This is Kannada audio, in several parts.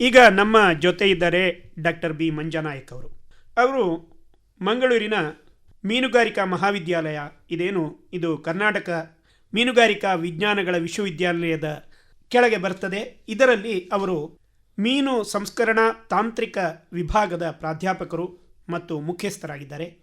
ಈಗ ನಮ್ಮ ಜೊತೆ ಇದ್ದಾರೆ ಡಾಕ್ಟರ್ ಬಿ ಮಂಜನಾಯಕ್ ಅವರು. ಅವರು ಮಂಗಳೂರಿನ ಮೀನುಗಾರಿಕಾ ಮಹಾವಿದ್ಯಾಲಯ, ಇದೇನು, ಇದು ಕರ್ನಾಟಕ ಮೀನುಗಾರಿಕಾ ವಿಜ್ಞಾನಗಳ ವಿಶ್ವವಿದ್ಯಾಲಯದ ಕೆಳಗೆ ಬರ್ತದೆ. ಇದರಲ್ಲಿ ಅವರು ಮೀನು ಸಂಸ್ಕರಣಾ ತಾಂತ್ರಿಕ ವಿಭಾಗದ ಪ್ರಾಧ್ಯಾಪಕರು ಮತ್ತು ಮುಖ್ಯಸ್ಥರಾಗಿದ್ದಾರೆ.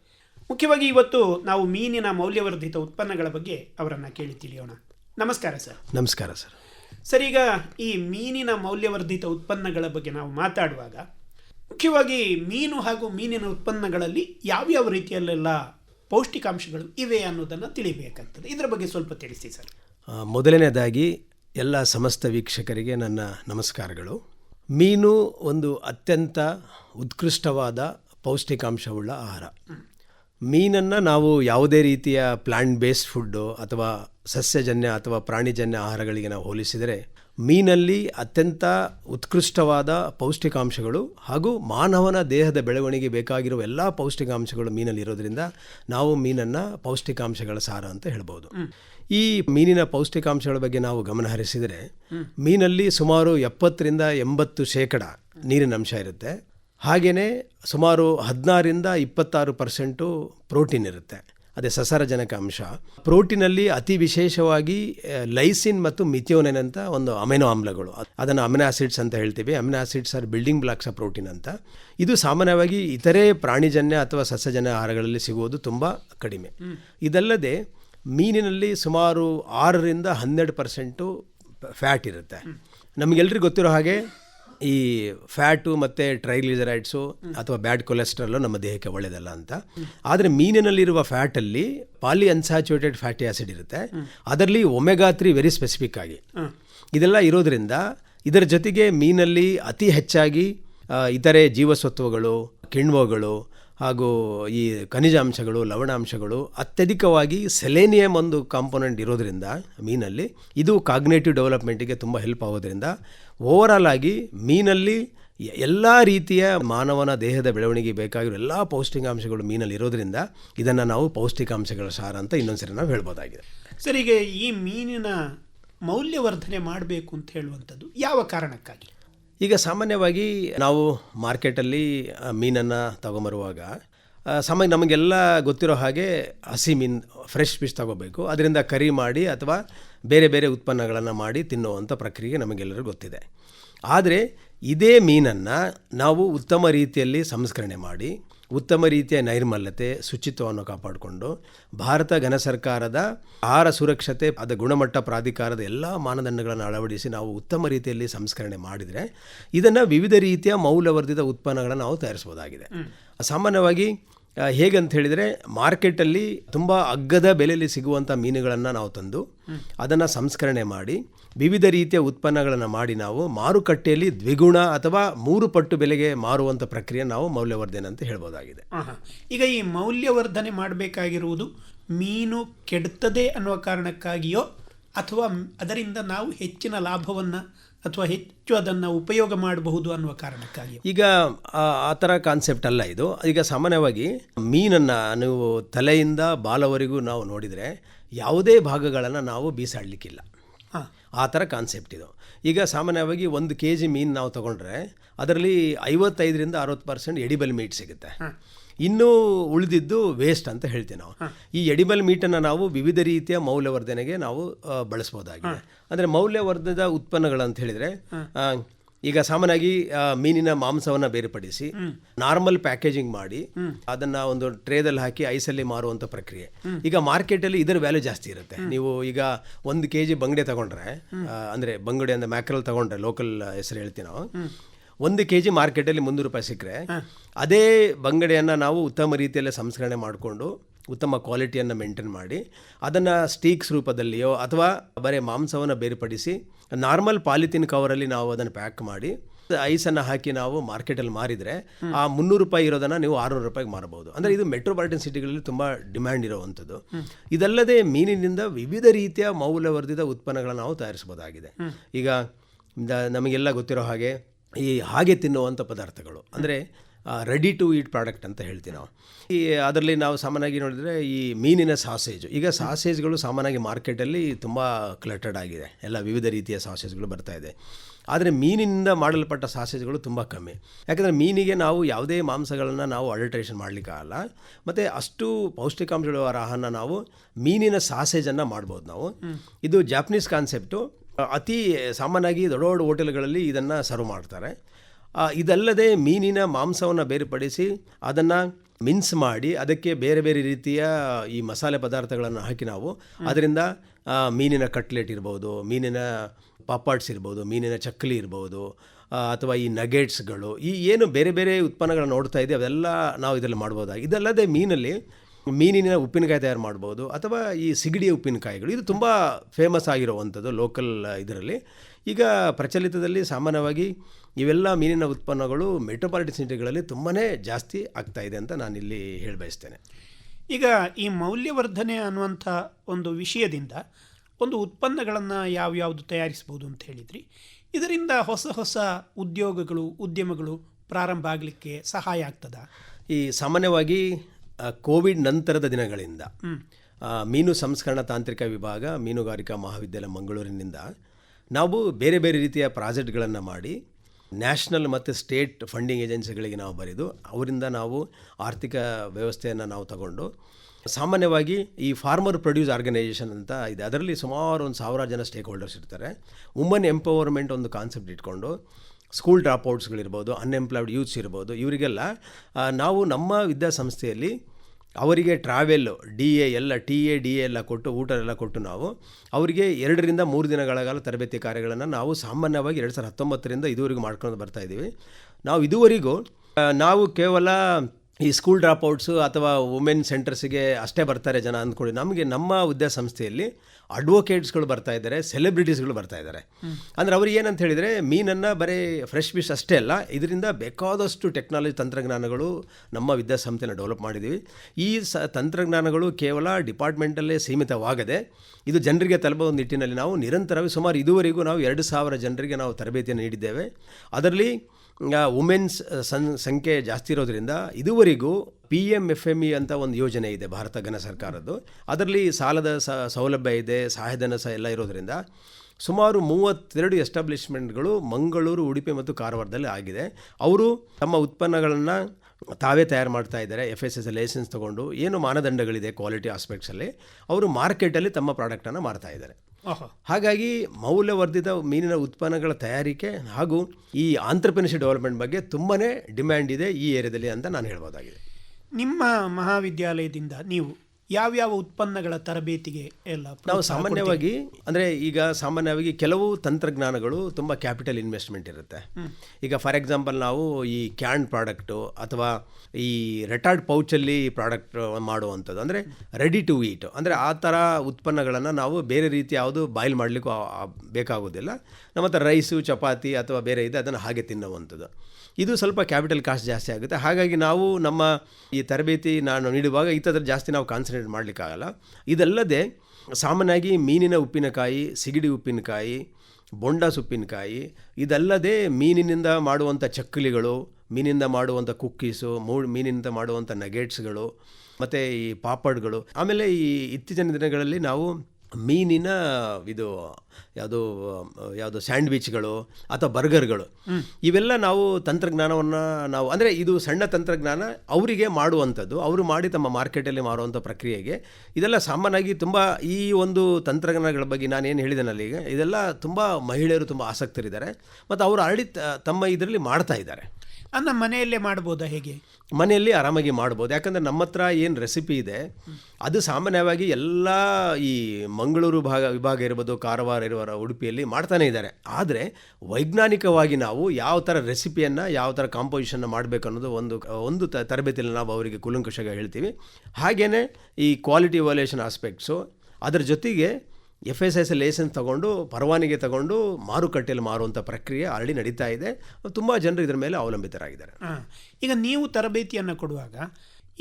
ಮುಖ್ಯವಾಗಿ ಇವತ್ತು ನಾವು ಮೀನಿನ ಮೌಲ್ಯವರ್ಧಿತ ಉತ್ಪನ್ನಗಳ ಬಗ್ಗೆ ಅವರನ್ನು ಕೇಳಿ ತಿಳಿಯೋಣ ನಮಸ್ಕಾರ ಸರ್. ನಮಸ್ಕಾರ ಸರ್. ಸರ್ ಈಗ ಈ ಮೀನಿನ ಮೌಲ್ಯವರ್ಧಿತ ಉತ್ಪನ್ನಗಳ ಬಗ್ಗೆ ನಾವು ಮಾತಾಡುವಾಗ ಮುಖ್ಯವಾಗಿ ಮೀನು ಹಾಗೂ ಮೀನಿನ ಉತ್ಪನ್ನಗಳಲ್ಲಿ ಯಾವ್ಯಾವ ರೀತಿಯಲ್ಲೆಲ್ಲ ಪೌಷ್ಟಿಕಾಂಶಗಳು ಇವೆ ಅನ್ನೋದನ್ನು ತಿಳಿಬೇಕಾಗ್ತದೆ ಇದರ ಬಗ್ಗೆ ಸ್ವಲ್ಪ ತಿಳಿಸಿ ಸರ್. ಮೊದಲನೇದಾಗಿ ಎಲ್ಲ ಸಮಸ್ತ ವೀಕ್ಷಕರಿಗೆ ನನ್ನ ನಮಸ್ಕಾರಗಳು. ಮೀನು ಒಂದು ಅತ್ಯಂತ ಉತ್ಕೃಷ್ಟವಾದ ಪೌಷ್ಟಿಕಾಂಶವುಳ್ಳ ಆಹಾರ. ಮೀನನ್ನು ನಾವು ಯಾವುದೇ ರೀತಿಯ ಪ್ಲಾಂಟ್ ಬೇಸ್ಡ್ ಫುಡ್ಡು ಅಥವಾ ಸಸ್ಯಜನ್ಯ ಅಥವಾ ಪ್ರಾಣಿಜನ್ಯ ಆಹಾರಗಳಿಗೆ ನಾವು ಹೋಲಿಸಿದರೆ ಮೀನಲ್ಲಿ ಅತ್ಯಂತ ಉತ್ಕೃಷ್ಟವಾದ ಪೌಷ್ಟಿಕಾಂಶಗಳು ಹಾಗೂ ಮಾನವನ ದೇಹದ ಬೆಳವಣಿಗೆ ಬೇಕಾಗಿರುವ ಎಲ್ಲ ಪೌಷ್ಟಿಕಾಂಶಗಳು ಮೀನಲ್ಲಿ ಇರೋದ್ರಿಂದ ನಾವು ಮೀನನ್ನು ಪೌಷ್ಟಿಕಾಂಶಗಳ ಸಾರ ಅಂತ ಹೇಳ್ಬೋದು. ಈ ಮೀನಿನ ಪೌಷ್ಟಿಕಾಂಶಗಳ ಬಗ್ಗೆ ನಾವು ಗಮನ ಹರಿಸಿದರೆ ಮೀನಲ್ಲಿ ಸುಮಾರು ಎಪ್ಪತ್ತರಿಂದ ಎಂಬತ್ತು ಶೇಕಡ ನೀರಿನ ಅಂಶ ಇರುತ್ತೆ. ಹಾಗೆಯೇ ಸುಮಾರು ಹದಿನಾರಿಂದ ಇಪ್ಪತ್ತಾರು ಪರ್ಸೆಂಟು ಪ್ರೋಟೀನ್ ಇರುತ್ತೆ. ಅದೇ ಸಸಾರಜನಕ ಅಂಶ. ಪ್ರೋಟೀನಲ್ಲಿ ಅತಿ ವಿಶೇಷವಾಗಿ ಲೈಸಿನ್ ಮತ್ತು ಮಿಥಿಯೋನೆನ್ ಅಂತ ಒಂದು ಅಮೆನೋ ಆಮ್ಲಗಳು. ಅದನ್ನು ಅಮಿನೋ ಆಸಿಡ್ಸ್ ಅಂತ ಹೇಳ್ತೀವಿ. Amino acids are building blocks of protein ಅಂತ. ಇದು ಸಾಮಾನ್ಯವಾಗಿ ಇತರೆ ಪ್ರಾಣಿಜನ್ಯ ಅಥವಾ ಸಸ್ಯಜನ್ಯ ಆಹಾರಗಳಲ್ಲಿ ಸಿಗುವುದು ತುಂಬ ಕಡಿಮೆ. ಇದಲ್ಲದೆ ಮೀನಿನಲ್ಲಿ ಸುಮಾರು ಆರರಿಂದ ಹನ್ನೆರಡು ಪರ್ಸೆಂಟು ಫ್ಯಾಟ್ ಇರುತ್ತೆ. ನಮಗೆಲ್ಲರಿಗೂ ಗೊತ್ತಿರೋ ಹಾಗೆ ಈ ಫ್ಯಾಟು ಮತ್ತು ಟ್ರೈಗ್ಲಿಸರೈಡ್ಸು ಅಥವಾ ಬ್ಯಾಡ್ ಕೊಲೆಸ್ಟ್ರಾಲು ನಮ್ಮ ದೇಹಕ್ಕೆ ಒಳ್ಳೆಯದಲ್ಲ ಅಂತ. ಆದರೆ ಮೀನಿನಲ್ಲಿರುವ ಫ್ಯಾಟಲ್ಲಿ ಪಾಲಿ ಅನ್ಸ್ಯಾಚುರೇಟೆಡ್ ಫ್ಯಾಟಿ ಆಸಿಡ್ ಇರುತ್ತೆ. ಅದರಲ್ಲಿ ಒಮೆಗಾ ತ್ರೀ ವೆರಿ ಸ್ಪೆಸಿಫಿಕ್ ಆಗಿ. ಇದೆಲ್ಲ ಇರೋದ್ರಿಂದ ಇದರ ಜೊತೆಗೆ ಮೀನಲ್ಲಿ ಅತಿ ಹೆಚ್ಚಾಗಿ ಇತರೆ ಜೀವಸತ್ವಗಳು, ಕಿಣ್ವಗಳು ಹಾಗೂ ಈ ಖನಿಜಾಂಶಗಳು, ಲವಣಾಂಶಗಳು ಅತ್ಯಧಿಕವಾಗಿ ಸೆಲೇನಿಯಂ ಒಂದು ಕಾಂಪೊನೆಂಟ್ ಇರೋದ್ರಿಂದ, ಮೀನಲ್ಲಿ, ಇದು ಕಾಗ್ನೇಟಿವ್ ಡೆವಲಪ್ಮೆಂಟಿಗೆ ತುಂಬ ಹೆಲ್ಪ್ ಆಗೋದ್ರಿಂದ ಓವರಾಲ್ ಆಗಿ ಮೀನಲ್ಲಿ ಎಲ್ಲ ರೀತಿಯ ಮಾನವನ ದೇಹದ ಬೆಳವಣಿಗೆ ಬೇಕಾಗಿರೋ ಎಲ್ಲ ಪೌಷ್ಟಿಕಾಂಶಗಳು ಮೀನಲ್ಲಿ ಇರೋದ್ರಿಂದ ಇದನ್ನು ನಾವು ಪೌಷ್ಟಿಕಾಂಶಗಳ ಸಾರ ಅಂತ ಇನ್ನೊಂದ್ಸರಿ ನಾವು ಹೇಳ್ಬೋದಾಗಿದೆ. ಸರಿಗೆ ಈ ಮೀನಿನ ಮೌಲ್ಯವರ್ಧನೆ ಮಾಡಬೇಕು ಅಂತ ಹೇಳುವಂಥದ್ದು ಯಾವ ಕಾರಣಕ್ಕಾಗಿ? ಈಗ ಸಾಮಾನ್ಯವಾಗಿ ನಾವು ಮಾರ್ಕೆಟಲ್ಲಿ ಮೀನನ್ನು ತಗೊಂಬರುವಾಗ ಸಾಮಾನ್ಯ ನಮಗೆಲ್ಲ ಗೊತ್ತಿರೋ ಹಾಗೆ ಹಸಿ ಮೀನು ಫ್ರೆಶ್ ಫಿಶ್ ತಗೋಬೇಕು. ಅದರಿಂದ ಕರಿ ಮಾಡಿ ಅಥವಾ ಬೇರೆ ಬೇರೆ ಉತ್ಪನ್ನಗಳನ್ನು ಮಾಡಿ ತಿನ್ನುವಂಥ ಪ್ರಕ್ರಿಯೆ ನಮಗೆಲ್ಲರಿಗೂ ಗೊತ್ತಿದೆ. ಆದರೆ ಇದೇ ಮೀನನ್ನು ನಾವು ಉತ್ತಮ ರೀತಿಯಲ್ಲಿ ಸಂಸ್ಕರಣೆ ಮಾಡಿ, ಉತ್ತಮ ರೀತಿಯ ನೈರ್ಮಲ್ಯತೆ, ಶುಚಿತ್ವವನ್ನು ಕಾಪಾಡಿಕೊಂಡು, ಭಾರತ ಘನ ಸರ್ಕಾರದ ಆಹಾರ ಸುರಕ್ಷತೆ ಅದ ಗುಣಮಟ್ಟ ಪ್ರಾಧಿಕಾರದ ಎಲ್ಲ ಮಾನದಂಡಗಳನ್ನು ಅಳವಡಿಸಿ ನಾವು ಉತ್ತಮ ರೀತಿಯಲ್ಲಿ ಸಂಸ್ಕರಣೆ ಮಾಡಿದರೆ ಇದನ್ನು ವಿವಿಧ ರೀತಿಯ ಮೌಲ್ಯವರ್ಧಿತ ಉತ್ಪನ್ನಗಳನ್ನು ನಾವು ತಯಾರಿಸ್ಬೋದಾಗಿದೆ ಸಾಮಾನ್ಯವಾಗಿ ಹೇಗೆ ಹೇಗಂತ ಹೇಳಿದರೆ ಮಾರ್ಕೆಟಲ್ಲಿ ತುಂಬ ಅಗ್ಗದ ಬೆಲೆಯಲ್ಲಿ ಸಿಗುವಂಥ ಮೀನುಗಳನ್ನು ನಾವು ತಂದು, ಅದನ್ನು ಸಂಸ್ಕರಣೆ ಮಾಡಿ ವಿವಿಧ ರೀತಿಯ ಉತ್ಪನ್ನಗಳನ್ನು ಮಾಡಿ ನಾವು ಮಾರುಕಟ್ಟೆಯಲ್ಲಿ ದ್ವಿಗುಣ ಅಥವಾ ಮೂರು ಪಟ್ಟು ಬೆಲೆಗೆ ಮಾರುವಂಥ ಪ್ರಕ್ರಿಯೆ ನಾವು ಮೌಲ್ಯವರ್ಧನೆ ಅಂತ ಹೇಳ್ಬೋದಾಗಿದೆ. ಈಗ ಈ ಮೌಲ್ಯವರ್ಧನೆ ಮಾಡಬೇಕಾಗಿರುವುದು ಮೀನು ಕೆಡುತ್ತದೆ ಅನ್ನುವ ಕಾರಣಕ್ಕಾಗಿಯೋ ಅಥವಾ ಅದರಿಂದ ನಾವು ಹೆಚ್ಚಿನ ಲಾಭವನ್ನು ಅಥವಾ ಹೆಚ್ಚು ಅದನ್ನು ಉಪಯೋಗ ಮಾಡಬಹುದು ಅನ್ನುವ ಕಾರಣಕ್ಕಾಗಿ ಈಗ ಆ ಆ ಥರ ಕಾನ್ಸೆಪ್ಟ್ ಅಲ್ಲ ಇದು. ಈಗ ಸಾಮಾನ್ಯವಾಗಿ ಮೀನನ್ನು ನೀವು ತಲೆಯಿಂದ ಬಾಲವರೆಗೂ ನಾವು ನೋಡಿದರೆ ಯಾವುದೇ ಭಾಗಗಳನ್ನು ನಾವು ಬೀಸಾಡಲಿಕ್ಕಿಲ್ಲ. ಹಾಂ. ಆ ಥರ ಕಾನ್ಸೆಪ್ಟ್ ಇದು. ಈಗ ಸಾಮಾನ್ಯವಾಗಿ ಒಂದು ಕೆ ಜಿ ಮೀನು ನಾವು ತೊಗೊಂಡ್ರೆ ಅದರಲ್ಲಿ ಐವತ್ತೈದರಿಂದ ಅರವತ್ತು ಪರ್ಸೆಂಟ್ ಎಡಿಬಲ್ ಮೀಟ್ ಸಿಗುತ್ತೆ. ಇನ್ನೂ ಉಳಿದಿದ್ದು ವೇಸ್ಟ್ ಅಂತ ಹೇಳ್ತೀವಿ ನಾವು. ಈ ಎಡಿಬಲ್ ಮೀಟನ್ನು ನಾವು ವಿವಿಧ ರೀತಿಯ ಮೌಲ್ಯವರ್ಧನೆಗೆ ನಾವು ಬಳಸ್ಬೋದಾಗಿದೆ. ಅಂದರೆ ಮೌಲ್ಯವರ್ಧದ ಉತ್ಪನ್ನಗಳಂತ ಹೇಳಿದರೆ ಈಗ ಸಾಮಾನ್ಯವಾಗಿ ಮೀನಿನ ಮಾಂಸವನ್ನು ಬೇರ್ಪಡಿಸಿ ನಾರ್ಮಲ್ ಪ್ಯಾಕೇಜಿಂಗ್ ಮಾಡಿ ಅದನ್ನ ಒಂದು ಟ್ರೇದಲ್ಲಿ ಹಾಕಿ ಐಸಲ್ಲಿ ಮಾರುವಂಥ ಪ್ರಕ್ರಿಯೆ. ಈಗ ಮಾರ್ಕೆಟಲ್ಲಿ ಇದರ ವ್ಯಾಲ್ಯೂ ಜಾಸ್ತಿ ಇರುತ್ತೆ. ನೀವು ಈಗ ಒಂದು ಕೆ ಜಿ ಬಂಗಡೆ ತಗೊಂಡ್ರೆ ಅಂದರೆ ಬಂಗಡೆ ಅಂದರೆ ಮ್ಯಾಕ್ರಲ್ ತಗೊಂಡ್ರೆ ಲೋಕಲ್ ಹೆಸರು ಹೇಳ್ತೀವಿ ನಾವು. ಒಂದು ಕೆ ಜಿ ಮಾರ್ಕೆಟಲ್ಲಿ ಮುನ್ನೂರು ರೂಪಾಯಿ ಸಿಕ್ಕರೆ ಅದೇ ಬಂಗಡೆಯನ್ನು ನಾವು ಉತ್ತಮ ರೀತಿಯಲ್ಲಿ ಸಂಸ್ಕರಣೆ ಮಾಡಿಕೊಂಡು ಉತ್ತಮ ಕ್ವಾಲಿಟಿಯನ್ನು ಮೇಂಟೈನ್ ಮಾಡಿ ಅದನ್ನು ಸ್ಟೀಕ್ಸ್ ರೂಪದಲ್ಲಿಯೋ ಅಥವಾ ಬರೀ ಮಾಂಸವನ್ನು ಬೇರ್ಪಡಿಸಿ ನಾರ್ಮಲ್ ಪಾಲಿಥಿನ್ ಕವರಲ್ಲಿ ನಾವು ಅದನ್ನು ಪ್ಯಾಕ್ ಮಾಡಿ ಐಸನ್ನು ಹಾಕಿ ನಾವು ಮಾರ್ಕೆಟಲ್ಲಿ ಮಾರಿದರೆ ಆ ಮುನ್ನೂರು ರೂಪಾಯಿ ಇರೋದನ್ನು ನೀವು ಆರುನೂರು ರೂಪಾಯಿಗೆ ಮಾರಬಹುದು. ಅಂದರೆ ಇದು ಮೆಟ್ರೋಪಾಲಿಟನ್ ಸಿಟಿಗಳಲ್ಲಿ ತುಂಬ ಡಿಮ್ಯಾಂಡ್ ಇರುವಂಥದ್ದು. ಇದಲ್ಲದೆ ಮೀನಿನಿಂದ ವಿವಿಧ ರೀತಿಯ ಮೌಲ್ಯವರ್ಧಿತ ಉತ್ಪನ್ನಗಳನ್ನು ನಾವು ತಯಾರಿಸಬಹುದಾಗಿದೆ. ಈಗ ನಮಗೆಲ್ಲ ಗೊತ್ತಿರೋ ಹಾಗೆ ಈ ಹಾಗೆ ತಿನ್ನುವಂಥ ಪದಾರ್ಥಗಳು. ಅಂದರೆ ರೆಡಿ ಟು ಈಟ್ ಪ್ರಾಡಕ್ಟ್ ಅಂತ ಹೇಳ್ತೀವಿ ನಾವು. ಈ, ಅದರಲ್ಲಿ ನಾವು ಸಾಮಾನ್ಯವಾಗಿ ನೋಡಿದರೆ ಈ ಮೀನಿನ ಸಾಸೇಜು ಈಗ ಸಾಸೇಜ್ಗಳು ಸಾಮಾನ್ಯವಾಗಿ ಮಾರ್ಕೆಟಲ್ಲಿ ತುಂಬ ಕ್ಲಟರ್ಡ್ ಆಗಿದೆ. ಎಲ್ಲ ವಿವಿಧ ರೀತಿಯ ಸಾಸೇಜ್ಗಳು ಬರ್ತಾ ಇದೆ. ಆದರೆ ಮೀನಿನಿಂದ ಮಾಡಲ್ಪಟ್ಟ ಸಾಸೇಜ್ಗಳು ತುಂಬ ಕಮ್ಮಿ. ಯಾಕಂದರೆ ಮೀನಿಗೆ ನಾವು ಯಾವುದೇ ಮಾಂಸಗಳನ್ನು ನಾವು ಅಡಲ್ಟ್ರೇಷನ್ ಮಾಡಲಿಕ್ಕಾಗಲ್ಲ ಮತ್ತು ಅಷ್ಟು ಪೌಷ್ಟಿಕಾಂಶಗಳ ಆಹಾರನ ನಾವು ಮೀನಿನ ಸಾಸೇಜನ್ನು ಮಾಡ್ಬೋದು ನಾವು. ಇದು ಜಾಪನೀಸ್ ಕಾನ್ಸೆಪ್ಟು ಅತಿ ಸಾಮಾನ್ಯವಾಗಿ ದೊಡ್ಡ ದೊಡ್ಡ ಹೋಟೆಲ್ಗಳಲ್ಲಿ ಇದನ್ನು ಸರ್ವ್ ಮಾಡ್ತಾರೆ. ಇದಲ್ಲದೆ ಮೀನಿನ ಮಾಂಸವನ್ನು ಬೇರ್ಪಡಿಸಿ ಅದನ್ನು ಮಿನ್ಸ್ ಮಾಡಿ ಅದಕ್ಕೆ ಬೇರೆ ಬೇರೆ ರೀತಿಯ ಈ ಮಸಾಲೆ ಪದಾರ್ಥಗಳನ್ನು ಹಾಕಿ ನಾವು. ಅದರಿಂದ ಮೀನಿನ ಕಟ್ಲೆಟ್ ಇರ್ಬೋದು ಮೀನಿನ ಪಾಪಾಡ್ಸ್ ಇರ್ಬೋದು ಮೀನಿನ ಚಕ್ಕಲಿ ಇರ್ಬೋದು ಅಥವಾ ಈ ನಗೆಟ್ಸ್ಗಳು ಈ ಏನು ಬೇರೆ ಬೇರೆ ಉತ್ಪನ್ನಗಳನ್ನು ನೋಡ್ತಾ ಇದ್ದೀವಿ ಅವೆಲ್ಲ ನಾವು ಇದರಲ್ಲಿ ಮಾಡ್ಬೋದಾಗಿ ಇದಲ್ಲದೆ ಮೀನಲ್ಲಿ ಮೀನಿನ ಉಪ್ಪಿನಕಾಯಿ ತಯಾರು ಮಾಡ್ಬೋದು ಅಥವಾ ಈ ಸಿಗಡಿ ಉಪ್ಪಿನಕಾಯಿಗಳು. ಇದು ತುಂಬ ಫೇಮಸ್ ಆಗಿರುವಂಥದ್ದು ಲೋಕಲ್ ಇದರಲ್ಲಿ. ಈಗ ಪ್ರಚಲಿತದಲ್ಲಿ ಸಾಮಾನ್ಯವಾಗಿ ಇವೆಲ್ಲ ಮೀನಿನ ಉತ್ಪನ್ನಗಳು ಮೆಟ್ರೋಪಾಲಿಟನ್ ಸಿಟಿಗಳಲ್ಲಿ ತುಂಬಾ ಜಾಸ್ತಿ ಆಗ್ತಾ ಇದೆ ಅಂತ ನಾನು ಇಲ್ಲಿ ಹೇಳಿ ಬಯಸ್ತೇನೆ. ಈಗ ಈ ಮೌಲ್ಯವರ್ಧನೆ ಅನ್ನುವಂಥ ಒಂದು ವಿಷಯದಿಂದ ಒಂದು ಉತ್ಪನ್ನಗಳನ್ನು ಯಾವ್ಯಾವುದು ತಯಾರಿಸ್ಬೋದು ಅಂತ ಹೇಳಿದ್ರಿ. ಇದರಿಂದ ಹೊಸ ಹೊಸ ಉದ್ಯೋಗಗಳು ಉದ್ಯಮಗಳು ಪ್ರಾರಂಭ ಆಗಲಿಕ್ಕೆ ಸಹಾಯ ಆಗ್ತದ? ಈ ಸಾಮಾನ್ಯವಾಗಿ ಕೋವಿಡ್ ನಂತರದ ದಿನಗಳಿಂದ ಮೀನು ಸಂಸ್ಕರಣಾ ತಾಂತ್ರಿಕ ವಿಭಾಗ, ಮೀನುಗಾರಿಕಾ ಮಹಾವಿದ್ಯಾಲಯ ಮಂಗಳೂರಿನಿಂದ ನಾವು ಬೇರೆ ಬೇರೆ ರೀತಿಯ ಪ್ರಾಜೆಕ್ಟ್ಗಳನ್ನು ಮಾಡಿ, ನ್ಯಾಷನಲ್ ಮತ್ತು ಸ್ಟೇಟ್ ಫಂಡಿಂಗ್ ಏಜೆನ್ಸಿಗಳಿಗೆ ನಾವು ಬರೆದು, ಅವರಿಂದ ನಾವು ಆರ್ಥಿಕ ವ್ಯವಸ್ಥೆಯನ್ನು ನಾವು ತಗೊಂಡು, ಸಾಮಾನ್ಯವಾಗಿ ಈ ಫಾರ್ಮರ್ ಪ್ರೊಡ್ಯೂಸ್ ಆರ್ಗನೈಸೇಷನ್ ಅಂತ ಇದೆ. ಅದರಲ್ಲಿ ಸುಮಾರು ಒಂದು ಸಾವಿರ ಜನ ಸ್ಟೇಕ್ ಹೋಲ್ಡರ್ಸ್ ಇರ್ತಾರೆ. ವುಮನ್ ಎಂಪವರ್ಮೆಂಟ್ ಒಂದು ಕಾನ್ಸೆಪ್ಟ್ ಇಟ್ಕೊಂಡು ಸ್ಕೂಲ್ ಡ್ರಾಪ್ಔಟ್ಸ್ಗಳಿರ್ಬೋದು ಅನ್ಎಂಪ್ಲಾಯ್ಡ್ ಯೂತ್ಸ್ ಇರ್ಬೋದು, ಇವರಿಗೆಲ್ಲ ನಾವು ನಮ್ಮ ವಿದ್ಯಾಸಂಸ್ಥೆಯಲ್ಲಿ ಅವರಿಗೆ ಟ್ರಾವೆಲ್ಲು ಡಿ ಎ ಎಲ್ಲ ಟಿ ಎ ಡಿ ಎ ಎಲ್ಲ ಕೊಟ್ಟು, ಊಟ ಎಲ್ಲ ಕೊಟ್ಟು ನಾವು ಅವರಿಗೆ ಎರಡರಿಂದ ಮೂರು ದಿನಗಳ ಕಾಲ ತರಬೇತಿ ಕಾರ್ಯಗಳನ್ನು ನಾವು ಸಾಮಾನ್ಯವಾಗಿ ಎರಡು ಸಾವಿರದ ಹತ್ತೊಂಬತ್ತರಿಂದ ಇದುವರೆಗೂ ಮಾಡ್ಕೊಂಡು ಬರ್ತಾ ಇದ್ದೀವಿ. ನಾವು ಇದುವರೆಗೂ ನಾವು ಕೇವಲ ಈ ಸ್ಕೂಲ್ ಡ್ರಾಪ್ಔಟ್ಸು ಅಥವಾ ವುಮೆನ್ ಸೆಂಟರ್ಸಿಗೆ ಅಷ್ಟೇ ಬರ್ತಾರೆ ಜನ ಅಂದ್ಕೊಳ್ಳಿ. ನಮಗೆ ನಮ್ಮ ವಿದ್ಯಾಸಂಸ್ಥೆಯಲ್ಲಿ ಅಡ್ವೊಕೇಟ್ಸ್ಗಳು ಬರ್ತಾ ಇದ್ದಾರೆ ಸೆಲೆಬ್ರಿಟೀಸ್ಗಳು ಬರ್ತಾ ಇದ್ದಾರೆ. ಅಂದರೆ ಅವ್ರು ಏನಂತ ಹೇಳಿದರೆ, ಮೀನನ್ನು ಬರೀ ಫ್ರೆಶ್ ಫಿಶ್ ಅಷ್ಟೇ ಅಲ್ಲ, ಇದರಿಂದ ಬೇಕಾದಷ್ಟು ಟೆಕ್ನಾಲಜಿ ತಂತ್ರಜ್ಞಾನಗಳು ನಮ್ಮ ವಿದ್ಯಾಸಂಸ್ಥೆನ ಡೆವಲಪ್ ಮಾಡಿದ್ದೀವಿ ಈ ಸ ತಂತ್ರಜ್ಞಾನಗಳು ಕೇವಲ ಡಿಪಾರ್ಟ್ಮೆಂಟಲ್ಲೇ ಸೀಮಿತವಾಗದೆ, ಇದು ಜನರಿಗೆ ತಲುಪೋ ನಿಟ್ಟಿನಲ್ಲಿ ನಾವು ನಿರಂತರವಾಗಿ ಸುಮಾರು ಇದುವರೆಗೂ ನಾವು ಎರಡು ಸಾವಿರ ಜನರಿಗೆ ನಾವು ತರಬೇತಿಯನ್ನು ನೀಡಿದ್ದೇವೆ. ಅದರಲ್ಲಿ ವುಮೆನ್ಸ್ ಸನ್ ಸಂಖ್ಯೆ ಜಾಸ್ತಿ ಇರೋದ್ರಿಂದ ಇದುವರೆಗೂ P M F M E ಅಂತ ಒಂದು ಯೋಜನೆ ಇದೆ ಭಾರತ ಘನ ಸರ್ಕಾರದ್ದು. ಅದರಲ್ಲಿ ಸಾಲದ ಸ, ಸೌಲಭ್ಯ ಇದೆ, ಸಹಾಯಧನ ಸಹ ಎಲ್ಲ ಇರೋದ್ರಿಂದ ಸುಮಾರು ಮೂವತ್ತೆರಡು ಎಸ್ಟಾಬ್ಲಿಷ್ಮೆಂಟ್ಗಳು ಮಂಗಳೂರು, ಉಡುಪಿ ಮತ್ತು ಕಾರವಾರದಲ್ಲಿ ಆಗಿದೆ. ಅವರು ತಮ್ಮ ಉತ್ಪನ್ನಗಳನ್ನು ತಾವೇ ತಯಾರು ಮಾಡ್ತಾ ಇದ್ದಾರೆ ಎಫ್ ಎಸ್ ಎಸ್ ಲೈಸೆನ್ಸ್ ತೊಗೊಂಡು. ಏನು ಮಾನದಂಡಗಳಿದೆ ಕ್ವಾಲಿಟಿ ಆಸ್ಪೆಕ್ಟ್ಸಲ್ಲಿ ಅವರು ಮಾರ್ಕೆಟಲ್ಲಿ ತಮ್ಮ ಪ್ರಾಡಕ್ಟನ್ನು ಮಾರ್ತಾ ಇದ್ದಾರೆ. ಹಾಗಾಗಿ ಮೌಲ್ಯವರ್ಧಿತ ಮೀನಿನ ಉತ್ಪನ್ನಗಳ ತಯಾರಿಕೆ ಹಾಗೂ ಈ ಆಂಟ್ರಪ್ರಿನರ್ಶಿಪ್ ಡೆವಲಪ್ಮೆಂಟ್ ಬಗ್ಗೆ ತುಂಬಾ ಡಿಮ್ಯಾಂಡ್ ಇದೆ ಈ ಏರಿಯಾದಲ್ಲಿ ಅಂತ ನಾನು ಹೇಳ್ಬೋದಾಗಿದೆ. ನಿಮ್ಮ ಮಹಾವಿದ್ಯಾಲಯದಿಂದ ನೀವು ಯಾವ್ಯಾವ ಉತ್ಪನ್ನಗಳ ತರಬೇತಿಗೆ ಎಲ್ಲ ನಾವು ಸಾಮಾನ್ಯವಾಗಿ ಅಂದರೆ ಈಗ ಸಾಮಾನ್ಯವಾಗಿ ಕೆಲವು ತಂತ್ರಜ್ಞಾನಗಳು ತುಂಬ ಕ್ಯಾಪಿಟಲ್ ಇನ್ವೆಸ್ಟ್ಮೆಂಟ್ ಇರುತ್ತೆ. ಈಗ ಫಾರ್ ಎಕ್ಸಾಂಪಲ್ ನಾವು ಈ ಕ್ಯಾನ್ ಪ್ರಾಡಕ್ಟು ಅಥವಾ ಈ ರೆಟಾರ್ಡ್ ಪೌಚಲ್ಲಿ ಪ್ರಾಡಕ್ಟ್ ಮಾಡುವಂಥದ್ದು. ಅಂದರೆ ರೆಡಿ ಟು ಈಟ್ ಅಂದರೆ ಆ ಥರ ಉತ್ಪನ್ನಗಳನ್ನು ನಾವು ಬೇರೆ ರೀತಿ ಯಾವುದು ಬಾಯ್ಲ್ ಮಾಡಲಿಕ್ಕೂ ಬೇಕಾಗೋದಿಲ್ಲ. ನಮ್ಮ ಹತ್ರ ರೈಸು ಚಪಾತಿ ಅಥವಾ ಬೇರೆ ಇದೆ ಅದನ್ನು ಹಾಗೆ ತಿನ್ನುವಂಥದ್ದು. ಇದು ಸ್ವಲ್ಪ ಕ್ಯಾಪಿಟಲ್ ಕಾಸ್ಟ್ ಜಾಸ್ತಿ ಆಗುತ್ತೆ. ಹಾಗಾಗಿ ನಾವು ನಮ್ಮ ಈ ತರಬೇತಿ ನಾನು ನೀಡುವಾಗ ಥರದ ಜಾಸ್ತಿ ನಾವು ಕಾನ್ಸಂಟ್ರೇಟ್ ಮಾಡಲಿಕ್ಕಾಗಲ್ಲ. ಇದಲ್ಲದೆ ಸಾಮಾನ್ಯವಾಗಿ ಮೀನಿನ ಉಪ್ಪಿನಕಾಯಿ, ಸಿಗಡಿ ಉಪ್ಪಿನಕಾಯಿ ಬೊಂಡ ಸೊಪ್ಪಿನಕಾಯಿ ಇದಲ್ಲದೆ ಮೀನಿನಿಂದ ಮಾಡುವಂಥ ಚಕ್ಕಲಿಗಳು, ಮೀನಿಂದ ಮಾಡುವಂಥ ಕುಕ್ಕೀಸು, ಮೂ ಮೀನಿನಿಂದ ಮಾಡುವಂಥ ನಗೆಟ್ಸ್ಗಳು ಮತ್ತು ಈ ಪಾಪಡ್ಗಳು. ಆಮೇಲೆ ಈ ಇತ್ತೀಚಿನ ದಿನಗಳಲ್ಲಿ ನಾವು ಮೀನಿನ ಇದು ಯಾವುದು ಯಾವುದು ಸ್ಯಾಂಡ್ವಿಚ್ಗಳು ಅಥವಾ ಬರ್ಗರ್ಗಳು. ಇವೆಲ್ಲ ನಾವು ತಂತ್ರಜ್ಞಾನವನ್ನು ನಾವು ಅಂದರೆ ಇದು ಸಣ್ಣ ತಂತ್ರಜ್ಞಾನ ಅವರಿಗೆ ಮಾಡುವಂಥದ್ದು. ಅವರು ಮಾಡಿ ತಮ್ಮ ಮಾರ್ಕೆಟಲ್ಲಿ ಮಾರುವಂಥ ಪ್ರಕ್ರಿಯೆಗೆ. ಇದೆಲ್ಲ ಸಾಮಾನ್ಯವಾಗಿ ತುಂಬ ಈ ಒಂದು ತಂತ್ರಜ್ಞಾನಗಳ ಬಗ್ಗೆ ನಾನೇನು ಹೇಳಿದೆನಲ್ಲ ಈಗ ಇದೆಲ್ಲ ತುಂಬ ಮಹಿಳೆಯರು ತುಂಬ ಆಸಕ್ತರಿದ್ದಾರೆ. ಮತ್ತು ಅವರು ಆಲ್ರೆಡಿ ತಮ್ಮ ಇದರಲ್ಲಿ ಮಾಡ್ತಾ ಇದ್ದಾರೆ. ಅನ್ನ ಮನೆಯಲ್ಲೇ ಮಾಡ್ಬೋದಾ ಹೇಗೆ? ಮನೆಯಲ್ಲಿ ಆರಾಮಾಗಿ ಮಾಡ್ಬೋದು. ಯಾಕಂದರೆ ನಮ್ಮ ಹತ್ರ ಏನು ರೆಸಿಪಿ ಇದೆ, ಅದು ಸಾಮಾನ್ಯವಾಗಿ ಎಲ್ಲ ಈ ಮಂಗಳೂರು ಭಾಗ ವಿಭಾಗ ಇರ್ಬೋದು, ಕಾರವಾರ ಇರುವ ಉಡುಪಿಯಲ್ಲಿ ಮಾಡ್ತಾನೆ ಇದ್ದಾರೆ. ಆದರೆ ವೈಜ್ಞಾನಿಕವಾಗಿ ನಾವು ಯಾವ ಥರ ರೆಸಿಪಿಯನ್ನು ಯಾವ ಥರ ಕಾಂಪೋಸಿಷನ್ನ ಮಾಡಬೇಕು ಅನ್ನೋದು ಒಂದು ಒಂದು ತರಬೇತಿಯಲ್ಲಿ ನಾವು ಅವರಿಗೆ ಕುಲಂಕುಷಾಗಿ ಹೇಳ್ತೀವಿ. ಹಾಗೆಯೇ ಈ ಕ್ವಾಲಿಟಿ ವ್ಯಾಲ್ಯೂಯೇಷನ್ ಆಸ್ಪೆಕ್ಟ್ಸು ಅದರ ಜೊತೆಗೆ ಎಫ್ ಎಸ್ ಎಸ್ ಲೈಸೆನ್ಸ್ ತಗೊಂಡು ಪರವಾನಿಗೆ ತಗೊಂಡು ಮಾರುಕಟ್ಟೆಯಲ್ಲಿ ಮಾರುವಂಥ ಪ್ರಕ್ರಿಯೆ ಆಲ್ರೆಡಿ ನಡೀತಾ ಇದೆ. ತುಂಬ ಜನರು ಇದರ ಮೇಲೆ ಅವಲಂಬಿತರಾಗಿದ್ದಾರೆ. ಈಗ ನೀವು ತರಬೇತಿಯನ್ನು ಕೊಡುವಾಗ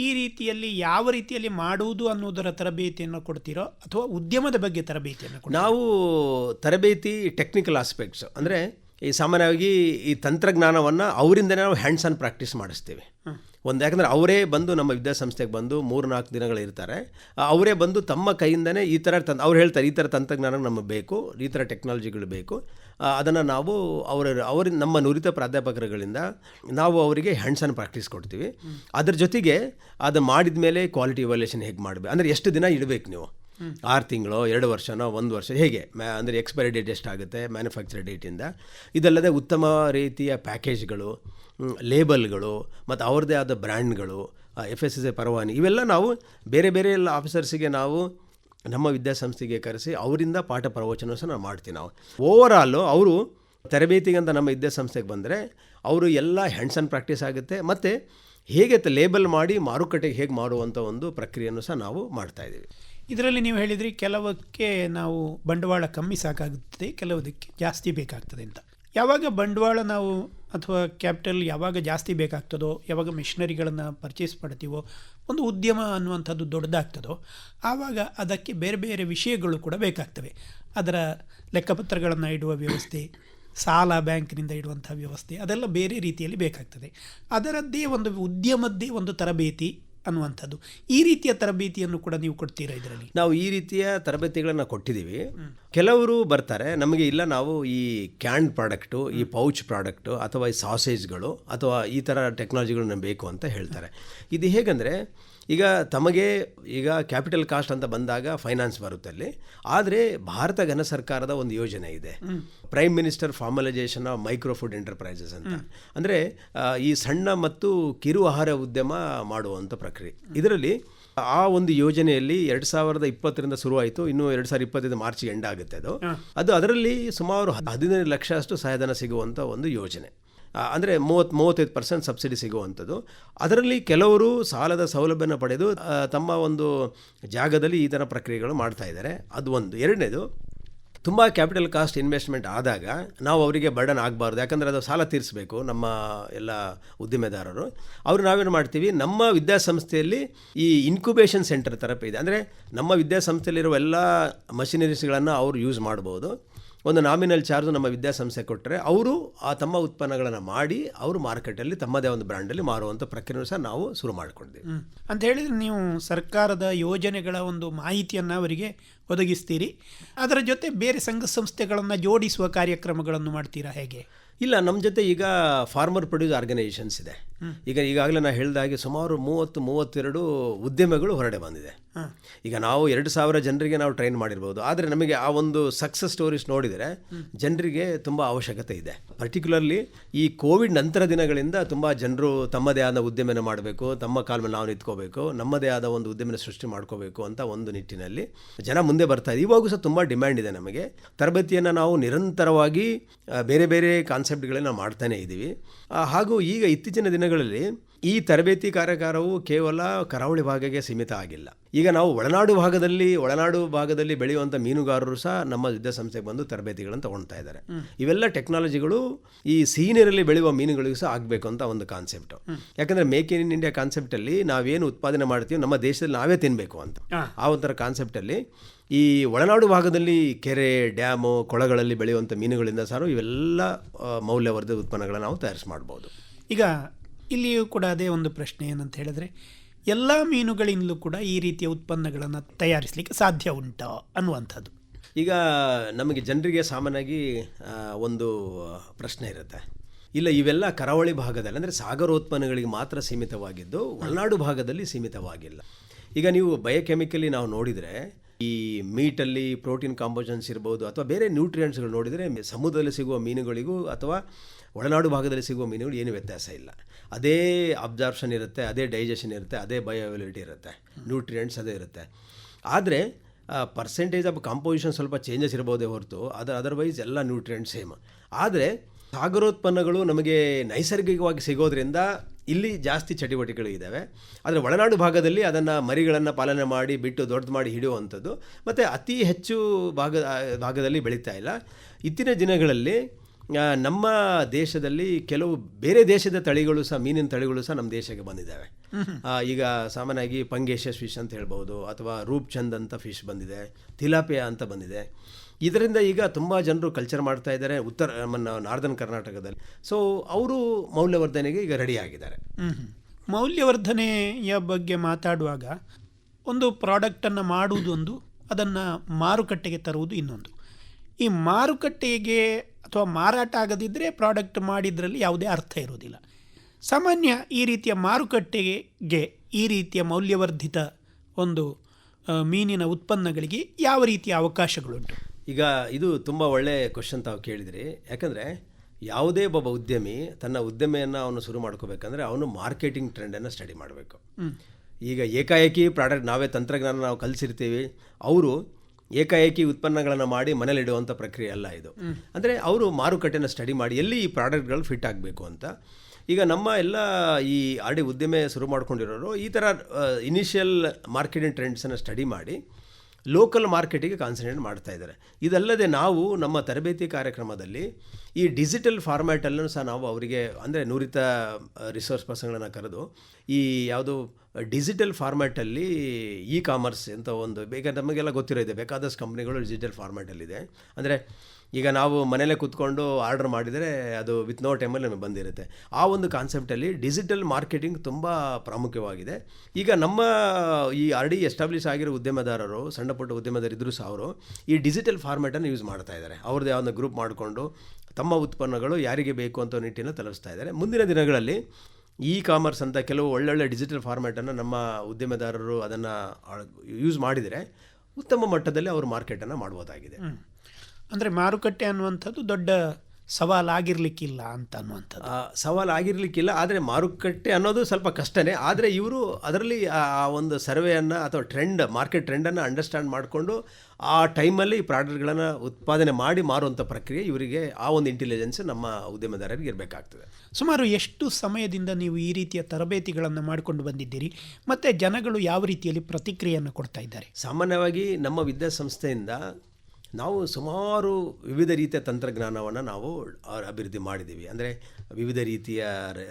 ಈ ರೀತಿಯಲ್ಲಿ ಯಾವ ರೀತಿಯಲ್ಲಿ ಮಾಡುವುದು ಅನ್ನೋದರ ತರಬೇತಿಯನ್ನು ಕೊಡ್ತೀರೋ ಅಥವಾ ಉದ್ಯಮದ ಬಗ್ಗೆ ತರಬೇತಿಯನ್ನು ನಾವು ತರಬೇತಿ ಟೆಕ್ನಿಕಲ್ ಆಸ್ಪೆಕ್ಟ್ಸ್ ಅಂದರೆ ಈ ಸಾಮಾನ್ಯವಾಗಿ ಈ ತಂತ್ರಜ್ಞಾನವನ್ನು ಅವರಿಂದನೇ ನಾವು ಹ್ಯಾಂಡ್ಸ್ ಆನ್ ಪ್ರಾಕ್ಟೀಸ್ ಮಾಡಿಸ್ತೀವಿ. ಒಂದು ಯಾಕಂದರೆ ಅವರೇ ಬಂದು ನಮ್ಮ ವಿದ್ಯಾಸಂಸ್ಥೆಗೆ ಬಂದು ಮೂರು ನಾಲ್ಕು ದಿನಗಳು ಇರ್ತಾರೆ. ಅವರೇ ಬಂದು ತಮ್ಮ ಕೈಯಿಂದನೇ ಈ ಥರ ತನ್ ಅವ್ರು ಹೇಳ್ತಾರೆ ಈ ಥರ ತಂತ್ರಜ್ಞಾನ ನಮಗೆ ಬೇಕು ಈ ಥರ ಟೆಕ್ನಾಲಜಿಗಳು ಬೇಕು. ಅದನ್ನು ನಾವು ಅವರ ಅವರ ನಮ್ಮ ನುರಿತ ಪ್ರಾಧ್ಯಾಪಕರುಗಳಿಂದ ನಾವು ಅವರಿಗೆ ಹ್ಯಾಂಡ್ಸ್ ಆನ್ ಪ್ರಾಕ್ಟೀಸ್ ಕೊಡ್ತೀವಿ. ಅದ್ರ ಜೊತೆಗೆ ಅದು ಮಾಡಿದ ಮೇಲೆ ಕ್ವಾಲಿಟಿ ಇವಾಲ್ಯೂಷನ್ ಹೇಗೆ ಮಾಡಬೇಕು ಅಂದರೆ ಎಷ್ಟು ದಿನ ಇಡಬೇಕು ನೀವು? ಆರು ತಿಂಗಳು, ಎರಡು ವರ್ಷನೋ, ಒಂದು ವರ್ಷ, ಹೇಗೆ? ಮ್ಯಾ ಅಂದರೆ ಎಕ್ಸ್ಪೈರಿ ಡೇಟ್ ಎಷ್ಟಾಗುತ್ತೆ ಮ್ಯಾನುಫ್ಯಾಕ್ಚರ್ ಡೇಟಿಂದ ಇದಲ್ಲದೆ ಉತ್ತಮ ರೀತಿಯ ಪ್ಯಾಕೇಜ್ಗಳು ಲೇಬಲ್ಗಳು ಮತ್ತು ಅವ್ರದ್ದೇ ಆದ ಬ್ರ್ಯಾಂಡ್ಗಳು ಎಫ್ ಎಸ್ ಎಸ್ ಎ ಪರವಾನಿ ಇವೆಲ್ಲ ನಾವು ಬೇರೆ ಬೇರೆ ಎಲ್ಲ ಆಫೀಸರ್ಸಿಗೆ ನಾವು ನಮ್ಮ ವಿದ್ಯಾಸಂಸ್ಥೆಗೆ ಕರೆಸಿ ಅವರಿಂದ ಪಾಠ ಪ್ರವಚನ ಸಹ ನಾವು ಮಾಡ್ತೀವಿ ನಾವು. ಓವರಾಲು ಅವರು ತರಬೇತಿಗೆ ಅಂತ ನಮ್ಮ ವಿದ್ಯಾಸಂಸ್ಥೆಗೆ ಬಂದರೆ ಅವರು ಎಲ್ಲ ಹ್ಯಾಂಡ್ಸ್ ಆನ್ ಪ್ರಾಕ್ಟೀಸ್ ಆಗುತ್ತೆ, ಮತ್ತು ಹೇಗೆ ಲೇಬಲ್ ಮಾಡಿ ಮಾರುಕಟ್ಟೆಗೆ ಹೇಗೆ ಮಾಡುವಂಥ ಒಂದು ಪ್ರಕ್ರಿಯೆಯನ್ನು ಸಹ ನಾವು ಮಾಡ್ತಾಯಿದ್ದೀವಿ ಇದರಲ್ಲಿ ನೀವು ಹೇಳಿದ್ರಿ ಕೆಲವಕ್ಕೆ ನಾವು ಬಂಡವಾಳ ಕಮ್ಮಿ ಸಾಕಾಗುತ್ತದೆ ಕೆಲವದಕ್ಕೆ ಜಾಸ್ತಿ ಬೇಕಾಗ್ತದೆ ಅಂತ. ಯಾವಾಗ ಬಂಡವಾಳ ನಾವು ಅಥವಾ ಕ್ಯಾಪಿಟಲ್ ಯಾವಾಗ ಜಾಸ್ತಿ ಬೇಕಾಗ್ತದೋ, ಯಾವಾಗ ಮಿಷನರಿಗಳನ್ನು ಪರ್ಚೇಸ್ ಮಾಡ್ತೀವೋ, ಒಂದು ಉದ್ಯಮ ಅನ್ನುವಂಥದ್ದು ದೊಡ್ಡದಾಗ್ತದೋ, ಆವಾಗ ಅದಕ್ಕೆ ಬೇರೆ ಬೇರೆ ವಿಷಯಗಳು ಕೂಡ ಬೇಕಾಗ್ತವೆ. ಅದರ ಲೆಕ್ಕಪತ್ರಗಳನ್ನು ಇಡುವ ವ್ಯವಸ್ಥೆ, ಸಾಲ ಬ್ಯಾಂಕ್ನಿಂದ ಇಡುವಂಥ ವ್ಯವಸ್ಥೆ, ಅದೆಲ್ಲ ಬೇರೆ ರೀತಿಯಲ್ಲಿ ಬೇಕಾಗ್ತದೆ. ಅದರದ್ದೇ ಒಂದು ಉದ್ಯಮದ್ದೇ ಒಂದು ತರಬೇತಿ ಅನ್ನುವಂಥದ್ದು. ಈ ರೀತಿಯ ತರಬೇತಿಯನ್ನು ಕೂಡ ನೀವು ಕೊಡ್ತೀರಾ ಇದರಲ್ಲಿ? ನಾವು ಈ ರೀತಿಯ ತರಬೇತಿಗಳನ್ನು ಕೊಟ್ಟಿದ್ದೀವಿ. ಕೆಲವರು ಬರ್ತಾರೆ ನಮಗೆ ಇಲ್ಲ ನಾವು ಈ ಕ್ಯಾಂಡ್ ಪ್ರಾಡಕ್ಟು ಈ ಪೌಚ್ ಪ್ರಾಡಕ್ಟು ಅಥವಾ ಈ ಸಾಸೇಜ್ಗಳು ಅಥವಾ ಈ ಥರ ಟೆಕ್ನಾಲಜಿಗಳು ನಮ್ಗೆ ಬೇಕು ಅಂತ ಹೇಳ್ತಾರೆ. ಇದು ಹೇಗೆಂದರೆ ಈಗ ತಮಗೆ ಈಗ ಕ್ಯಾಪಿಟಲ್ ಕಾಸ್ಟ್ ಅಂತ ಬಂದಾಗ ಫೈನಾನ್ಸ್ ಬರುತ್ತೆ ಅಲ್ಲಿ. ಆದರೆ ಭಾರತ ಘನ ಸರ್ಕಾರದ ಒಂದು ಯೋಜನೆ ಇದೆ. Prime minister formalisation of micro food enterprises ಅಂತ. ಅಂದರೆ ಈ ಸಣ್ಣ ಮತ್ತು ಕಿರು ಆಹಾರ ಉದ್ಯಮ ಮಾಡುವಂಥ ಪ್ರಕ್ರಿಯೆ. ಇದರಲ್ಲಿ ಆ ಒಂದು ಯೋಜನೆಯಲ್ಲಿ ಎರಡು ಸಾವಿರದ ಇಪ್ಪತ್ತರಿಂದ ಶುರುವಾಯಿತು. ಇನ್ನು ಎರಡು ಸಾವಿರದ ಇಪ್ಪತ್ತೈದು ಮಾರ್ಚ್ ಎಂಡ್ ಆಗುತ್ತೆ ಅದು. ಅದು ಅದರಲ್ಲಿ ಸುಮಾರು ಹದಿನೈದು ಲಕ್ಷ ಅಷ್ಟು ಸಹಾಯಧನ ಸಿಗುವಂಥ ಒಂದು ಯೋಜನೆ. ಅಂದರೆ ಮೂವತ್ತು, ಮೂವತ್ತೈದು ಪರ್ಸೆಂಟ್ ಸಬ್ಸಿಡಿ ಸಿಗುವಂಥದ್ದು. ಅದರಲ್ಲಿ ಕೆಲವರು ಸಾಲದ ಸೌಲಭ್ಯನ ಪಡೆದು ತಮ್ಮ ಒಂದು ಜಾಗದಲ್ಲಿ ಈ ಥರ ಪ್ರಕ್ರಿಯೆಗಳು ಮಾಡ್ತಾ ಇದ್ದಾರೆ. ಅದು ಒಂದು. ಎರಡನೇದು, ತುಂಬ ಕ್ಯಾಪಿಟಲ್ ಕಾಸ್ಟ್ ಇನ್ವೆಸ್ಟ್ಮೆಂಟ್ ಆದಾಗ ನಾವು ಅವರಿಗೆ ಬರ್ಡನ್ ಆಗಬಾರ್ದು. ಯಾಕಂದರೆ ಅದು ಸಾಲ ತೀರಿಸಬೇಕು ನಮ್ಮ ಎಲ್ಲ ಉದ್ದಿಮೆದಾರರು. ಅವರು ನಾವೇನು ಮಾಡ್ತೀವಿ, ನಮ್ಮ ವಿದ್ಯಾಸಂಸ್ಥೆಯಲ್ಲಿ ಈ ಇನ್ಕ್ಯುಬೇಷನ್ ಸೆಂಟರ್ ಥರಪಿ ಇದೆ. ಅಂದರೆ ನಮ್ಮ ವಿದ್ಯಾಸಂಸ್ಥೆಯಲ್ಲಿರುವ ಎಲ್ಲ ಮಷಿನರೀಸ್ಗಳನ್ನು ಅವರು ಯೂಸ್ ಮಾಡ್ಬೋದು. ಒಂದು ನಾಮಿನಲ್ ಚಾರ್ಜ್ ನಮ್ಮ ವಿದ್ಯಾಸಂಸ್ಥೆ ಕೊಟ್ಟರೆ ಅವರು ಆ ತಮ್ಮ ಉತ್ಪನ್ನಗಳನ್ನು ಮಾಡಿ ಅವರು ಮಾರ್ಕೆಟಲ್ಲಿ ತಮ್ಮದೇ ಒಂದು ಬ್ರ್ಯಾಂಡಲ್ಲಿ ಮಾರುವಂಥ ಪ್ರಕ್ರಿಯೆ ಸಹ ನಾವು ಶುರು ಮಾಡಿಕೊಂಡಿದ್ದೀವಿ. ಅಂತ ಹೇಳಿದರೆ ನೀವು ಸರ್ಕಾರದ ಯೋಜನೆಗಳ ಒಂದು ಮಾಹಿತಿಯನ್ನು ಅವರಿಗೆ ಒದಗಿಸ್ತೀರಿ. ಅದರ ಜೊತೆ ಬೇರೆ ಸಂಘ ಸಂಸ್ಥೆಗಳನ್ನು ಜೋಡಿಸುವ ಕಾರ್ಯಕ್ರಮಗಳನ್ನು ಮಾಡ್ತೀರಾ ಹೇಗೆ? ಇಲ್ಲ ನಮ್ಮ ಜೊತೆ ಈಗ ಫಾರ್ಮರ್ ಪ್ರೊಡ್ಯೂಸ್ ಆರ್ಗನೈಸೇಷನ್ಸ್ ಇದೆ. ಈಗ ಈಗಾಗಲೇ ನಾನು ಹೇಳಿದಾಗೆ ಸುಮಾರು ಮೂವತ್ತು ಮೂವತ್ತೆರಡು ಉದ್ಯಮಗಳು ಹೊರಡೆ ಬಂದಿದೆ. ಈಗ ನಾವು ಎರಡು ಸಾವಿರ ಜನರಿಗೆ ನಾವು ಟ್ರೈನ್ ಮಾಡಿರ್ಬೋದು. ಆದರೆ ನಮಗೆ ಆ ಒಂದು ಸಕ್ಸಸ್ ಸ್ಟೋರೀಸ್ ನೋಡಿದರೆ ಜನರಿಗೆ ತುಂಬ ಅವಶ್ಯಕತೆ ಇದೆ. ಪರ್ಟಿಕ್ಯುಲರ್ಲಿ ಈ ಕೋವಿಡ್ ನಂತರ ದಿನಗಳಿಂದ ತುಂಬ ಜನರು ತಮ್ಮದೇ ಆದ ಉದ್ಯಮನ ಮಾಡಬೇಕು ತಮ್ಮ ಕಾಲ ಮೇಲೆ ನಾವು ನಿಂತ್ಕೋಬೇಕು ನಮ್ಮದೇ ಆದ ಒಂದು ಉದ್ಯಮನ ಸೃಷ್ಟಿ ಮಾಡ್ಕೋಬೇಕು ಅಂತ ಒಂದು ನಿಟ್ಟಿನಲ್ಲಿ ಜನ ಮುಂದೆ ಬರ್ತಾ ಇದೆ. ಇವಾಗೂ ಸಹ ತುಂಬ ಡಿಮ್ಯಾಂಡ್ ಇದೆ ನಮಗೆ. ತರಬೇತಿಯನ್ನು ನಾವು ನಿರಂತರವಾಗಿ ಬೇರೆ ಬೇರೆ ಕಾನ್ಸೆಪ್ಟ್ಗಳನ್ನ ಮಾಡ್ತಾನೇ ಇದ್ದೀವಿ ಹಾಗೂ ಈಗ ಇತ್ತೀಚಿನ ದಿನಗಳಲ್ಲಿ ಈ ತರಬೇತಿ ಕಾರ್ಯಾಗಾರವು ಕೇವಲ ಕರಾವಳಿ ಭಾಗಕ್ಕೆ ಸೀಮಿತ ಆಗಿಲ್ಲ. ಈಗ ನಾವು ಒಳನಾಡು ಭಾಗದಲ್ಲಿ ಒಳನಾಡು ಭಾಗದಲ್ಲಿ ಬೆಳೆಯುವಂಥ ಮೀನುಗಾರರು ಸಹ ನಮ್ಮ ವಿದ್ಯಾಸಂಸ್ಥೆಗೆ ಬಂದು ತರಬೇತಿಗಳನ್ನು ತಗೊಳ್ತಾ ಇದ್ದಾರೆ. ಇವೆಲ್ಲ ಟೆಕ್ನಾಲಜಿಗಳು ಈ ಸೀನಿಯರಲ್ಲಿ ಬೆಳೆಯುವ ಮೀನುಗಳಿಗೂ ಸಹ ಆಗಬೇಕು ಅಂತ ಒಂದು ಕಾನ್ಸೆಪ್ಟು. ಯಾಕಂದರೆ ಮೇಕ್ ಇನ್ ಇಂಡಿಯಾ ಕಾನ್ಸೆಪ್ಟಲ್ಲಿ ನಾವೇನು ಉತ್ಪಾದನೆ ಮಾಡ್ತೀವಿ ನಮ್ಮ ದೇಶದಲ್ಲಿ ನಾವೇ ತಿನ್ನಬೇಕು ಅಂತ. ಆ ಒಂಥರ ಕಾನ್ಸೆಪ್ಟಲ್ಲಿ ಈ ಒಳನಾಡು ಭಾಗದಲ್ಲಿ ಕೆರೆ ಡ್ಯಾಮು ಕೊಳಗಳಲ್ಲಿ ಬೆಳೆಯುವಂಥ ಮೀನುಗಳಿಂದ ಸಹ ಇವೆಲ್ಲ ಮೌಲ್ಯವರ್ಧಿತ ಉತ್ಪನ್ನಗಳನ್ನು ನಾವು ತಯಾರಿಸಿ ಮಾಡ್ಬೋದು. ಈಗ ಇಲ್ಲಿಯೂ ಕೂಡ ಅದೇ ಒಂದು ಪ್ರಶ್ನೆ ಏನಂತ ಹೇಳಿದ್ರೆ, ಎಲ್ಲ ಮೀನುಗಳಿಂದಲೂ ಕೂಡ ಈ ರೀತಿಯ ಉತ್ಪನ್ನಗಳನ್ನು ತಯಾರಿಸಲಿಕ್ಕೆ ಸಾಧ್ಯ ಉಂಟಾ ಅನ್ನುವಂಥದ್ದು. ಈಗ ನಮಗೆ ಜನರಿಗೆ ಸಾಮಾನ್ಯವಾಗಿ ಒಂದು ಪ್ರಶ್ನೆ ಇರುತ್ತೆ. ಇಲ್ಲ, ಇವೆಲ್ಲ ಕರಾವಳಿ ಭಾಗದಲ್ಲಿ, ಅಂದರೆ ಸಾಗರೋತ್ಪನ್ನಗಳಿಗೆ ಮಾತ್ರ ಸೀಮಿತವಾಗಿದ್ದು, ಒಳನಾಡು ಭಾಗದಲ್ಲಿ ಸೀಮಿತವಾಗಿಲ್ಲ. ಈಗ ನೀವು ಬಯೋಕೆಮಿಕಲಿ ನಾವು ನೋಡಿದರೆ, ಈ ಮೀಟಲ್ಲಿ ಪ್ರೋಟೀನ್ ಕಾಂಪೋಸನ್ಸ್ ಇರ್ಬೋದು, ಅಥವಾ ಬೇರೆ ನ್ಯೂಟ್ರಿಯೆಂಟ್ಸ್ಗಳು ನೋಡಿದರೆ, ಸಮುದ್ರದಲ್ಲಿ ಸಿಗುವ ಮೀನುಗಳಿಗೂ ಅಥವಾ ಒಳನಾಡು ಭಾಗದಲ್ಲಿ ಸಿಗುವ ಮೀನುಗಳು ಏನು ವ್ಯತ್ಯಾಸ ಇಲ್ಲ. ಅದೇ ಅಬ್ಸಾರ್ಪ್ಷನ್ ಇರುತ್ತೆ, ಅದೇ ಡೈಜೆಷನ್ ಇರುತ್ತೆ, ಅದೇ ಬಯೋಅವೈಲಿಟಿ ಇರುತ್ತೆ ನ್ಯೂಟ್ರಿಯೆಂಟ್ಸ್ ಅದೇ ಇರುತ್ತೆ. ಆದರೆ ಪರ್ಸೆಂಟೇಜ್ ಆಫ್ ಕಾಂಪೋಸಿಷನ್ ಸ್ವಲ್ಪ ಚೇಂಜಸ್ ಇರ್ಬೋದೇ ಹೊರತು ಅದರ್ ಅದರ್ವೈಸ್ ಎಲ್ಲ ನ್ಯೂಟ್ರಿಯೆಂಟ್ ಸೇಮ್ ಆದರೆ, ಸಾಗರೋತ್ಪನ್ನಗಳು ನಮಗೆ ನೈಸರ್ಗಿಕವಾಗಿ ಸಿಗೋದ್ರಿಂದ ಇಲ್ಲಿ ಜಾಸ್ತಿ ಚಟುವಟಿಕೆಗಳು ಇದ್ದಾವೆ ಆದರೆ ಒಳನಾಡು ಭಾಗದಲ್ಲಿ ಅದನ್ನು ಮರಿಗಳನ್ನು ಪಾಲನೆ ಮಾಡಿ, ಬಿಟ್ಟು ದೊಡ್ಡದು ಮಾಡಿ ಹಿಡಿಯುವಂಥದ್ದು, ಮತ್ತು ಅತಿ ಹೆಚ್ಚು ಭಾಗ ಭಾಗದಲ್ಲಿ ಬೆಳೀತಾ ಇಲ್ಲ. ಇತ್ತೀನ ದಿನಗಳಲ್ಲಿ ನಮ್ಮ ದೇಶದಲ್ಲಿ ಕೆಲವು ಬೇರೆ ದೇಶದ ತಳಿಗಳು ಸಹ ಮೀನಿನ ತಳಿಗಳು ಸಹ ನಮ್ಮ ದೇಶಕ್ಕೆ ಬಂದಿದ್ದಾವೆ. ಈಗ ಸಾಮಾನ್ಯವಾಗಿ ಪಂಗೇಶಸ್ ಫಿಶ್ ಅಂತ ಹೇಳ್ಬೋದು ಅಥವಾ ರೂಪ್ಚಂದ್ ಅಂತ ಫಿಶ್ ಬಂದಿದೆ ತಿಲಾಪಿಯಾ ಅಂತ ಬಂದಿದೆ. ಇದರಿಂದ ಈಗ ತುಂಬ ಜನರು ಕಲ್ಚರ್ ಮಾಡ್ತಾ ಇದ್ದಾರೆ ಉತ್ತರ ನಮ್ಮ ನಾರ್ದನ್ ಕರ್ನಾಟಕದಲ್ಲಿ. ಸೊ ಅವರು ಮೌಲ್ಯವರ್ಧನೆಗೆ ಈಗ ರೆಡಿ ಆಗಿದ್ದಾರೆ. ಮೌಲ್ಯವರ್ಧನೆಯ ಬಗ್ಗೆ ಮಾತಾಡುವಾಗ ಒಂದು ಪ್ರಾಡಕ್ಟನ್ನು ಮಾಡುವುದೊಂದು ಅದನ್ನು ಮಾರುಕಟ್ಟೆಗೆ ತರುವುದು ಇನ್ನೊಂದು. ಈ ಮಾರುಕಟ್ಟೆಗೆ ಅಥವಾ ಮಾರಾಟ ಆಗದಿದ್ದರೆ ಪ್ರಾಡಕ್ಟ್ ಮಾಡಿದ್ರಲ್ಲಿ ಯಾವುದೇ ಅರ್ಥ ಇರೋದಿಲ್ಲ ಸಾಮಾನ್ಯ ಈ ರೀತಿಯ ಮಾರುಕಟ್ಟೆಗೆ ಈ ರೀತಿಯ ಮೌಲ್ಯವರ್ಧಿತ ಒಂದು ಮೀನಿನ ಉತ್ಪನ್ನಗಳಿಗೆ ಯಾವ ರೀತಿಯ ಅವಕಾಶಗಳುಂಟು? ಈಗ ಇದು ತುಂಬ ಒಳ್ಳೆಯ ಕ್ವಶನ್ ತಾವು ಕೇಳಿದಿರಿ. ಯಾಕಂದರೆ ಯಾವುದೇ ಒಬ್ಬ ಉದ್ಯಮಿ ತನ್ನ ಉದ್ಯಮೆಯನ್ನು ಅವನು ಶುರು ಮಾಡ್ಕೋಬೇಕಂದ್ರೆ ಅವನು ಮಾರ್ಕೆಟಿಂಗ್ ಟ್ರೆಂಡನ್ನು ಸ್ಟಡಿ ಮಾಡಬೇಕು. ಈಗ ಏಕಾಏಕಿ ಪ್ರಾಡಕ್ಟ್ ನಾವೇ ತಂತ್ರಜ್ಞಾನ ನಾವು ಕಲಿಸಿರ್ತೀವಿ. ಅವರು ಏಕಾಏಕಿ ಉತ್ಪನ್ನಗಳನ್ನು ಮಾಡಿ ಮನೇಲಿಡುವಂಥ ಪ್ರಕ್ರಿಯೆ ಅಲ್ಲ ಇದು. ಅಂದರೆ ಅವರು ಮಾರುಕಟ್ಟೆನ ಸ್ಟಡಿ ಮಾಡಿ ಎಲ್ಲಿ ಈ ಪ್ರಾಡಕ್ಟ್ಗಳು ಫಿಟ್ ಆಗಬೇಕು ಅಂತ. ಈಗ ನಮ್ಮ ಎಲ್ಲ ಈ ಆಡಿ ಉದ್ಯಮ ಶುರು ಮಾಡ್ಕೊಂಡಿರೋರು ಈ ಥರ ಇನಿಷಿಯಲ್ ಮಾರ್ಕೆಟಿಂಗ್ ಟ್ರೆಂಡ್ಸನ್ನು ಸ್ಟಡಿ ಮಾಡಿ ಲೋಕಲ್ ಮಾರ್ಕೆಟಿಗೆ ಕಾನ್ಸಂಟ್ರೇಟ್ ಮಾಡ್ತಾ ಇದ್ದಾರೆ. ಇದಲ್ಲದೆ ನಾವು ನಮ್ಮ ತರಬೇತಿ ಕಾರ್ಯಕ್ರಮದಲ್ಲಿ ಈ ಡಿಜಿಟಲ್ ಫಾರ್ಮ್ಯಾಟಲ್ಲೂ ಸಹ ನಾವು ಅವರಿಗೆ, ಅಂದರೆ ನುರಿತ ರಿಸೋರ್ಸ್ ಪರ್ಸನ್ಗಳನ್ನು ಕರೆದು, ಈ ಯಾವುದು ಡಿಜಿಟಲ್ ಫಾರ್ಮ್ಯಾಟಲ್ಲಿ ಇ ಕಾಮರ್ಸ್ ಅಂತ ಒಂದು, ಬೇಗ ನಮಗೆಲ್ಲ ಗೊತ್ತಿರೋ ಇದೆ ಬೇಕಾದಷ್ಟು ಕಂಪ್ನಿಗಳು ಡಿಜಿಟಲ್ ಫಾರ್ಮ್ಯಾಟಲ್ಲಿದೆ ಅಂದರೆ ಈಗ ನಾವು ಮನೇಲೆ ಕೂತ್ಕೊಂಡು ಆರ್ಡರ್ ಮಾಡಿದರೆ ಅದು ವಿತ್ ನೋ ಟೈಮಲ್ಲಿ ನಮಗೆ ಬಂದಿರುತ್ತೆ. ಆ ಒಂದು ಕಾನ್ಸೆಪ್ಟಲ್ಲಿ ಡಿಜಿಟಲ್ ಮಾರ್ಕೆಟಿಂಗ್ ತುಂಬ ಪ್ರಾಮುಖ್ಯವಾಗಿದೆ. ಈಗ ನಮ್ಮ ಈ ಆರ್ ಡಿ ಎಸ್ಟಾಬ್ಲಿಷ್ ಆಗಿರೋ ಉದ್ಯಮದಾರರು, ಸಣ್ಣ ಪುಟ್ಟ ಉದ್ಯಮದಾರರು ಇದ್ದರೂ ಸಹ ಅವರು ಈ ಡಿಜಿಟಲ್ ಫಾರ್ಮೆಟನ್ನು ಯೂಸ್ ಮಾಡ್ತಾ ಇದ್ದಾರೆ. ಅವ್ರದ್ದು ಯಾವ್ದು ಗ್ರೂಪ್ ಮಾಡಿಕೊಂಡು ತಮ್ಮ ಉತ್ಪನ್ನಗಳು ಯಾರಿಗೆ ಬೇಕು ಅಂತ ನಿಟ್ಟಿನ ತಲುಪಿಸ್ತಾ ಇದ್ದಾರೆ. ಮುಂದಿನ ದಿನಗಳಲ್ಲಿ ಇ ಕಾಮರ್ಸ್ ಅಂತ ಕೆಲವು ಒಳ್ಳೊಳ್ಳೆ ಡಿಜಿಟಲ್ ಫಾರ್ಮೆಟನ್ನು ನಮ್ಮ ಉದ್ಯಮದಾರರು ಅದನ್ನು ಯೂಸ್ ಮಾಡಿದರೆ ಉತ್ತಮ ಮಟ್ಟದಲ್ಲಿ ಅವರು ಮಾರ್ಕೆಟನ್ನು ಮಾಡ್ಬೋದಾಗಿದೆ. ಅಂದರೆ ಮಾರುಕಟ್ಟೆ ಅನ್ನುವಂಥದ್ದು ದೊಡ್ಡ ಸವಾಲಾಗಿರ್ಲಿಕ್ಕಿಲ್ಲ ಅಂತ ಅನ್ನುವಂಥದ್ದು. ಆ, ಸವಾಲು ಆಗಿರಲಿಕ್ಕಿಲ್ಲ ಆದರೆ ಮಾರುಕಟ್ಟೆ ಅನ್ನೋದು ಸ್ವಲ್ಪ ಕಷ್ಟನೇ. ಆದರೆ ಇವರು ಅದರಲ್ಲಿ ಆ ಆ ಒಂದು ಸರ್ವೆಯನ್ನು ಅಥವಾ ಟ್ರೆಂಡ್ ಮಾರ್ಕೆಟ್ ಟ್ರೆಂಡನ್ನು ಅಂಡರ್ಸ್ಟ್ಯಾಂಡ್ ಮಾಡಿಕೊಂಡು ಆ ಟೈಮಲ್ಲಿ ಈ ಪ್ರಾಡಕ್ಟ್ಗಳನ್ನು ಉತ್ಪಾದನೆ ಮಾಡಿ ಮಾರುವಂಥ ಪ್ರಕ್ರಿಯೆ ಇವರಿಗೆ ಆ ಒಂದು ಇಂಟೆಲಿಜೆನ್ಸ್ ನಮ್ಮ ಉದ್ಯಮದಾರರಿಗೆ ಇರಬೇಕಾಗ್ತದೆ. ಸುಮಾರು ಎಷ್ಟು ಸಮಯದಿಂದ ನೀವು ಈ ರೀತಿಯ ತರಬೇತಿಗಳನ್ನು ಮಾಡಿಕೊಂಡು ಬಂದಿದ್ದೀರಿ? ಮತ್ತು ಜನಗಳು ಯಾವ ರೀತಿಯಲ್ಲಿ ಪ್ರತಿಕ್ರಿಯೆಯನ್ನು ಕೊಡ್ತಾ ಇದ್ದಾರೆ? ಸಾಮಾನ್ಯವಾಗಿ ನಮ್ಮ ವಿದ್ಯಾಸಂಸ್ಥೆಯಿಂದ ನಾವು ಸುಮಾರು ವಿವಿಧ ರೀತಿಯ ತಂತ್ರಜ್ಞಾನವನ್ನು ನಾವು ಅಭಿವೃದ್ಧಿ ಮಾಡಿದ್ದೀವಿ. ಅಂದರೆ ವಿವಿಧ ರೀತಿಯ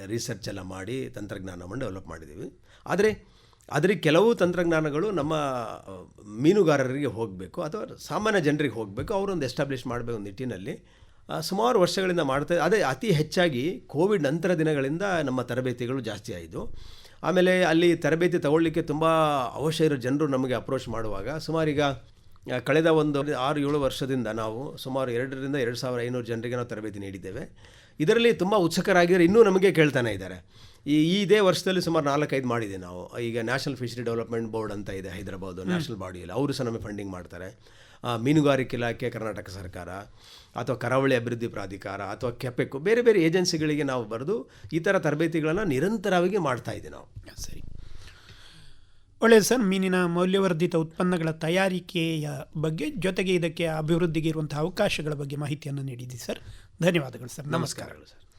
ರಿಸರ್ಚ್ ಎಲ್ಲ ಮಾಡಿ ತಂತ್ರಜ್ಞಾನವನ್ನು ಡೆವಲಪ್ ಮಾಡಿದ್ದೀವಿ. ಆದರೆ ಆದರೆ ಕೆಲವು ತಂತ್ರಜ್ಞಾನಗಳು ನಮ್ಮ ಮೀನುಗಾರರಿಗೆ ಹೋಗಬೇಕು ಅಥವಾ ಸಾಮಾನ್ಯ ಜನರಿಗೆ ಹೋಗಬೇಕು. ಅವರೊಂದು ಎಸ್ಟಾಬ್ಲಿಷ್ ಮಾಡಬೇಕು ನಿಟ್ಟಿನಲ್ಲಿ. ಆ, ಸುಮಾರು ವರ್ಷಗಳಿಂದ ಮಾಡ್ತಾ ಅದೇ ಅತಿ ಹೆಚ್ಚಾಗಿ ಕೋವಿಡ್ ನಂತರ ದಿನಗಳಿಂದ ನಮ್ಮ ತರಬೇತಿಗಳು ಜಾಸ್ತಿ ಆಯಿತು ಆಮೇಲೆ ಅಲ್ಲಿ ತರಬೇತಿ ತಗೊಳ್ಳಿಕ್ಕೆ ತುಂಬ ಅವಶ್ಯ ಇರೋ ಜನರು ನಮಗೆ ಅಪ್ರೋಚ್ ಮಾಡುವಾಗ ಸುಮಾರೀಗ ಕಳೆದ ಒಂದು ಆರು ಏಳು ವರ್ಷದಿಂದ ನಾವು ಸುಮಾರು ಎರಡರಿಂದ ಎರಡು ಸಾವಿರ ಐನೂರು ಜನರಿಗೆ ನಾವು ತರಬೇತಿ ನೀಡಿದ್ದೇವೆ. ಇದರಲ್ಲಿ ತುಂಬ ಉತ್ಸುಕರಾಗಿದ್ದಾರೆ. ಇನ್ನೂ ನಮಗೆ ಕೇಳ್ತಾನೆ ಇದ್ದಾರೆ. ಈ ಈ ಇದೇ ವರ್ಷದಲ್ಲಿ ಸುಮಾರು ನಾಲ್ಕೈದು ಮಾಡಿದೆ ನಾವು. ಈಗ ನ್ಯಾಷನಲ್ ಫಿಶರಿ ಡೆವಲಪ್ಮೆಂಟ್ ಬೋರ್ಡ್ ಅಂತ ಇದೆ ಹೈದರಾಬಾದು ನ್ಯಾಷನಲ್ ಬಾಡಿಯಲ್ಲಿ. ಅವರು ಸಹ ನಮಗೆ ಫಂಡಿಂಗ್ ಮಾಡ್ತಾರೆ. ಮೀನುಗಾರಿಕೆ ಇಲಾಖೆ ಕರ್ನಾಟಕ ಸರ್ಕಾರ ಅಥವಾ ಕರಾವಳಿ ಅಭಿವೃದ್ಧಿ ಪ್ರಾಧಿಕಾರ ಅಥವಾ ಕೆಪೆಕ್ಕು ಬೇರೆ ಬೇರೆ ಏಜೆನ್ಸಿಗಳಿಗೆ ನಾವು ಬರೆದು ಈ ಥರ ತರಬೇತಿಗಳನ್ನು ನಿರಂತರವಾಗಿ ಮಾಡ್ತಾ ಇದ್ದೀವಿ ನಾವು. ಸರಿ. ಒಳ್ಳೆಯದು ಸರ್, ಮೀನಿನ ಮೌಲ್ಯವರ್ಧಿತ ಉತ್ಪನ್ನಗಳ ತಯಾರಿಕೆಯ ಬಗ್ಗೆ ಜೊತೆಗೆ ಇದಕ್ಕೆ ಅಭಿವೃದ್ಧಿಗೆ ಇರುವಂತಹ ಅವಕಾಶಗಳ ಬಗ್ಗೆ ಮಾಹಿತಿಯನ್ನು ನೀಡಿದ್ದೀವಿ ಸರ್. ಧನ್ಯವಾದಗಳು ಸರ್. ನಮಸ್ಕಾರ. ನಮಸ್ಕಾರಗಳು ಸರ್.